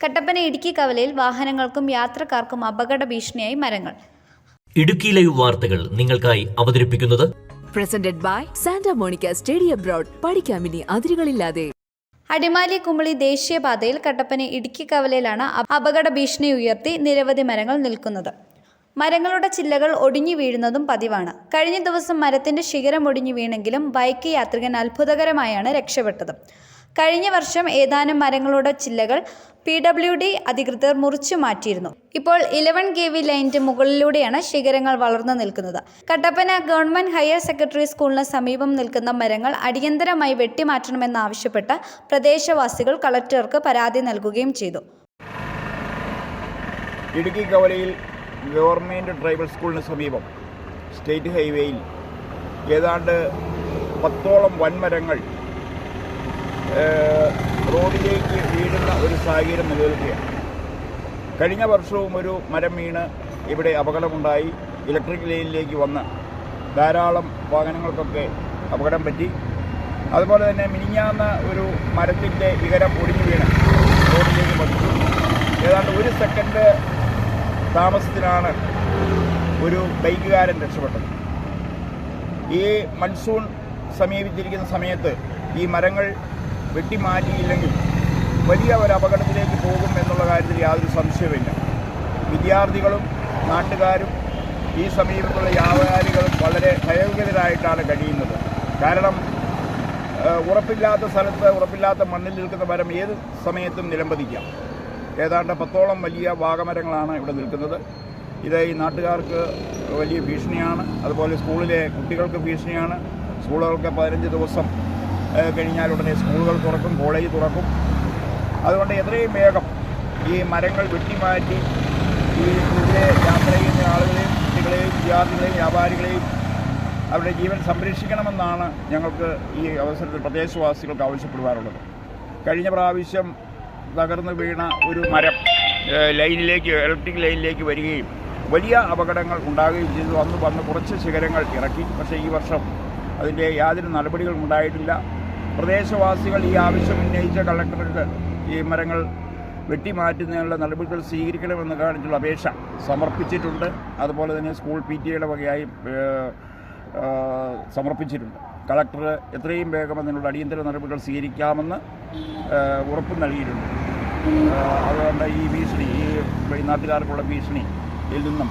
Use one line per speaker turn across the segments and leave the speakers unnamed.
കട്ടപ്പന ഇടുക്കി കവലയിൽ വാഹനങ്ങൾക്കും യാത്രക്കാർക്കും അപകട ഭീഷണിയായി മരങ്ങൾ.
ഇടുക്കി ലൈവ് വാർത്തകൾ നിങ്ങൾക്കായി അവതരിപ്പിക്കുന്നത്
presented by Santa Monica study abroad പഠിക്കാമിനി അതിരുകളില്ലാതെ.
അടിമാലി കുമളി ദേശീയപാതയിൽ കട്ടപ്പന ഇടുക്കി കവലയിലാണ് അപകട ഭീഷണി ഉയർത്തി നിരവധി മരങ്ങൾ നിൽക്കുന്നത്. മരങ്ങളുടെ ചില്ലകൾ ഒടിഞ്ഞു വീഴുന്നതും പതിവാണ്. കഴിഞ്ഞ ദിവസം മരത്തിന്റെ ശിഖരം ഒടിഞ്ഞു വീണെങ്കിലും ബൈക്ക് യാത്രികൻ അത്ഭുതകരമായാണ് രക്ഷപ്പെട്ടത്. കഴിഞ്ഞ വർഷം ഏതാനും മരങ്ങളുടെ ചില്ലകൾ പി ഡബ്ല്യു ഡി അധികൃതർ മുറിച്ചു മാറ്റിയിരുന്നു. ഇപ്പോൾ ഇലവൻ കെ വി ലൈനിന്റെ മുകളിലൂടെയാണ് ശിഖരങ്ങൾ വളർന്നു നിൽക്കുന്നത്. കട്ടപ്പന ഗവൺമെന്റ് ഹയർ സെക്കൻഡറി സ്കൂളിന് സമീപം നിൽക്കുന്ന മരങ്ങൾ അടിയന്തരമായി വെട്ടിമാറ്റണമെന്നാവശ്യപ്പെട്ട് പ്രദേശവാസികൾ കളക്ടർക്ക് പരാതി നൽകുകയും ചെയ്തു.
ഇടുക്കി കവലയിൽ ഗവൺമെന്റ് ട്രൈബൽ സ്കൂളിന് സമീപം സ്റ്റേറ്റ് ഹൈവേയിൽ ഏതാണ്ട് പത്തോളം വൻമരങ്ങൾ റോഡിലേക്ക് വീഴുന്ന ഒരു സാഹചര്യം നിലനിൽക്കുകയാണ്. കഴിഞ്ഞ വർഷവും ഒരു മരം വീണ് ഇവിടെ അപകടമുണ്ടായി. ഇലക്ട്രിക് ലൈനിലേക്ക് വന്ന് ധാരാളം വാഹനങ്ങൾക്കൊക്കെ അപകടം പറ്റി. അതുപോലെ തന്നെ മിനിഞ്ഞാന്ന് ഒരു മരത്തിന്റെ വികരം ഒടിഞ്ഞു വീണ് റോഡിലേക്ക് പതിച്ചു. ഏതാണ്ട് ഒരു സെക്കൻഡ് താമസത്തിലാണ് ഒരു ബൈക്കുകാരൻ രക്ഷപ്പെട്ടത്. ഈ മൺസൂൺ സമീപിച്ചിരിക്കുന്ന സമയത്ത് ഈ മരങ്ങൾ വെട്ടിമാറ്റിയില്ലെങ്കിൽ വലിയ ഒരു അപകടത്തിലേക്ക് പോകും എന്നുള്ള കാര്യത്തിൽ യാതൊരു സംശയമില്ല വിദ്യാർത്ഥികളും നാട്ടുകാരും ഈ സമീപത്തുള്ള വ്യാപാരികളും വളരെ ഭയങ്കരരായിട്ടാണ് കഴിയുന്നത്. കാരണം ഉറപ്പില്ലാത്ത സ്ഥലത്ത് ഉറപ്പില്ലാത്ത മണ്ണിൽ നിൽക്കുന്ന മരം ഏത് സമയത്തും നിലംപതിക്കാം. ഏതാണ്ട് പത്തോളം വലിയ വാഗമരങ്ങളാണ് ഇവിടെ നിൽക്കുന്നത്. ഇത് ഈ നാട്ടുകാർക്ക് വലിയ ഭീഷണിയാണ്. അതുപോലെ സ്കൂളിലെ കുട്ടികൾക്ക് ഭീഷണിയാണ്. സ്കൂളുകൾക്ക് പതിനഞ്ച് ദിവസം കഴിഞ്ഞാൽ ഉടനെ സ്കൂളുകൾ തുറക്കും കോളേജ് തുറക്കും. അതുകൊണ്ട് എത്രയും വേഗം ഈ മരങ്ങൾ വെട്ടിമാറ്റി ഈ ഇതിലെ യാത്ര ചെയ്യുന്ന ആളുകളെയും കുട്ടികളെയും വിദ്യാർത്ഥികളെയും വ്യാപാരികളെയും അവരുടെ ജീവൻ സംരക്ഷിക്കണമെന്നാണ് ഞങ്ങൾക്ക് ഈ അവസരത്തിൽ പ്രദേശവാസികൾക്ക് ആവശ്യപ്പെടുവാറുള്ളത്. കഴിഞ്ഞ പ്രാവശ്യം തകർന്നു വീണ ഒരു മരം ലൈനിലേക്ക് ഇലക്ട്രിക് ലൈനിലേക്ക് വരികയും വലിയ അപകടങ്ങൾ ഉണ്ടാകുകയും ചെയ്തു. അന്ന് വന്ന് കുറച്ച് ശിഖരങ്ങൾ ഇറക്കി. പക്ഷേ ഈ വർഷം അതിന്റെ യാതൊരു നടപടികളും ഉണ്ടായിട്ടില്ല. പ്രദേശവാസികൾ ഈ ആവശ്യം ഉന്നയിച്ച കളക്ടർക്ക് ഈ മരങ്ങൾ വെട്ടിമാറ്റുന്നതിനുള്ള നടപടികൾ സ്വീകരിക്കണമെന്ന് കാണിച്ചുള്ള അപേക്ഷ സമർപ്പിച്ചിട്ടുണ്ട്. അതുപോലെ തന്നെ സ്കൂൾ പി ടി എയുടെ വകയായി സമർപ്പിച്ചിട്ടുണ്ട്. കളക്ടർ എത്രയും വേഗം അതിനുള്ള അടിയന്തര നടപടികൾ സ്വീകരിക്കാമെന്ന് ഉറപ്പ് നൽകിയിട്ടുണ്ട്. അതുകൊണ്ട് ഈ ഭീഷണി ഈ നാട്ടുകാർക്കുള്ള ഭീഷണി ഇതിൽ നിന്നും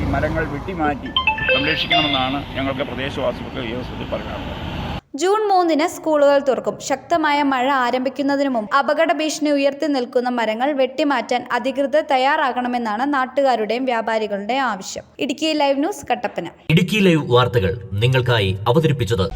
ഈ മരങ്ങൾ വെട്ടിമാറ്റി സംരക്ഷിക്കണമെന്നാണ് ഞങ്ങൾക്ക് പ്രദേശവാസികൾക്ക് ഈ അവസരത്തിൽ പറയാനുള്ളത്.
ജൂൺ മൂന്നിന് സ്കൂളുകൾ തുറക്കും. ശക്തമായ മഴ ആരംഭിക്കുന്നതിന് മുമ്പ് അപകട ഭീഷണി ഉയർത്തി നിൽക്കുന്ന മരങ്ങൾ വെട്ടിമാറ്റാൻ അധികൃതർ തയ്യാറാകണമെന്നാണ് നാട്ടുകാരുടെയും വ്യാപാരികളുടെയും ആവശ്യം. Idukki live news Kattappana.
Idukki live വാർത്തകൾ നിങ്ങൾക്കായി അവതരിപ്പിച്ചത്